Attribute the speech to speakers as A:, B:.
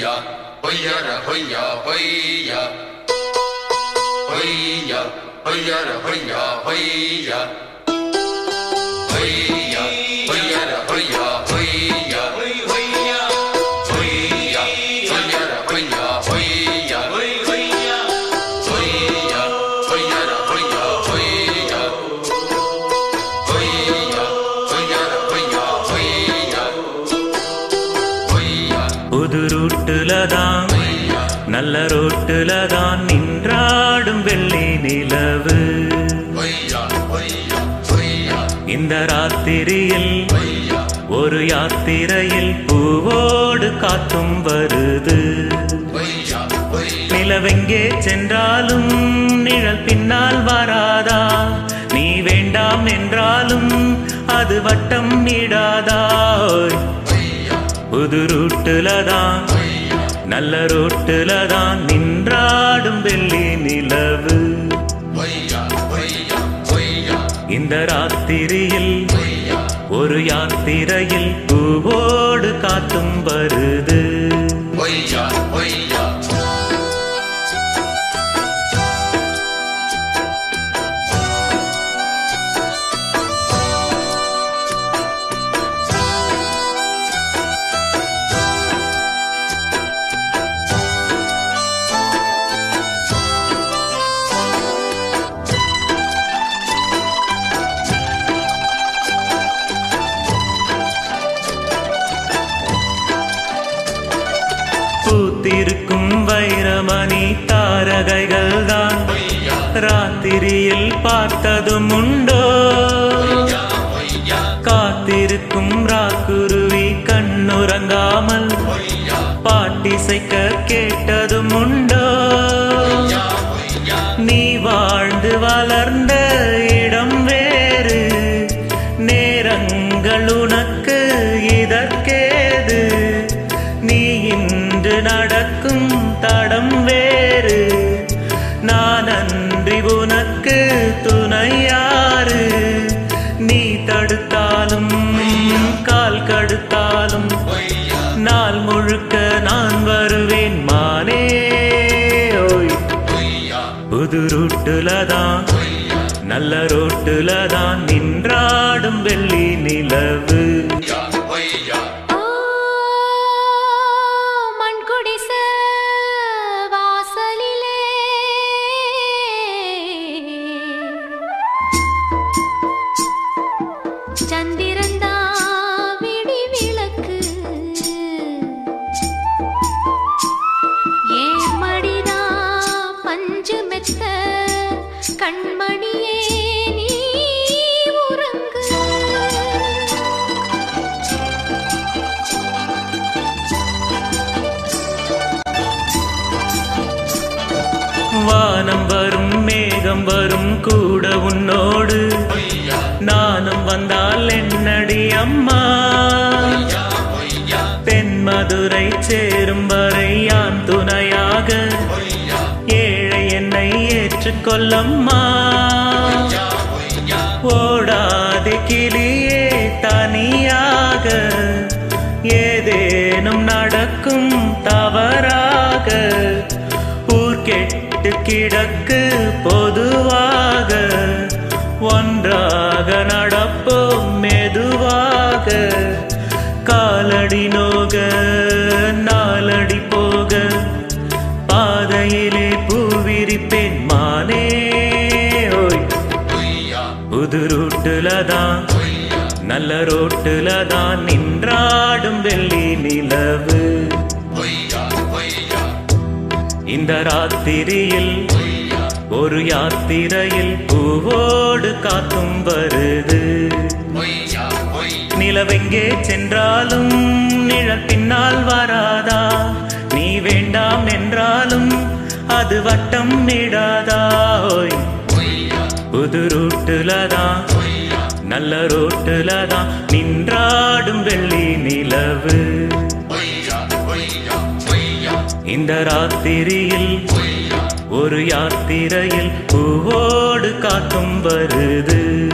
A: 呀，嘿呀回，呀，嘿呀，呀，呀，嘿呀，嘿呀。嘿呀嘿呀嘿呀嘿
B: 呀 ரூட்டுல நல்ல ரோட்டுல தான் நின்றாடும் வெள்ளி நிலவு. இந்த ராத்திரியில் ஒரு யாத்திரையில் பூவோடு காத்தும் வருது. நிலவெங்கே சென்றாலும் நிழல் பின்னால் வராதா? நீ வேண்டாம் என்றாலும் அது வட்டம் இடாதா புது ரூட்டுலதான் நல்ல ரோட்டுல தான் நின்றாடும் வெள்ளி நிலவு. இந்த ராத்திரியில் ஒரு யாத்திரையில் பூவோடு காத்தும் வருது. பூத்திருக்கும் வைரமணி தாரகைகள் தான் ராத்திரியில் பார்த்ததும் உண்டோ? காத்திருக்கும் ராக்குருவி கண்ணுறங்காமல் பாட்டிசைக்க கேட்டதும் உண்டோ? நீ வாழ்ந்து வளர்ந்த இடம் வேறு. நேரங்கள் உனக்கு இதற்கேது. நீ இன்று நடக்கும் நன்றி உனக்கு துணையாறு நீ தடுத்தாலும் கால் கடுத்தாலும் நாள் முழுக்க நான் வருவேன் மானே. புது ரூட்டுல தான் நல்ல ரோட்டுல தான் நின்றாடும் வெள்ளி நிலவு. வானம் வரும் மேகம் வரும் கூட உன்னோடு. நானும் வந்தால் என்னடி அம்மா?
A: பொய்யா
B: மதுரை சேரும் வரை யான் துணையாக. ஏழை என்னை ஏற்றுக்கொள்ளம்மா கிளியே தனியாக ஏதேனும் நடக்கும் தவறாக ஊர்கெட்டு கிடக்கு பொதுவாக ஒன்றாக நடப்போம் மெதுவாக. காலடி நோக நாலடி போக பாதையிலே பூவிரிப்பேன் ரூட்டுல தான் நல்ல ரோட்டுல தான் நின்றாடும் வெள்ளி நிலவு. இந்த ராத்திரியில் ஒரு யாத்திரையில் பூவோடு காத்தும் வருது. நிலவெங்கே சென்றாலும் நிழல் பின்னால் வராதா? நீ வேண்டாம் என்றாலும் அது வட்டம் இடாதா ஓய் புது ரூட்டுல தான். நல்ல ரோட்டுல தான். நின்றாடும் வெள்ளி நிலவு. இந்த ராத்திரியில் ஒரு யாத்திரையில் பூவோடு காத்தும் வருது.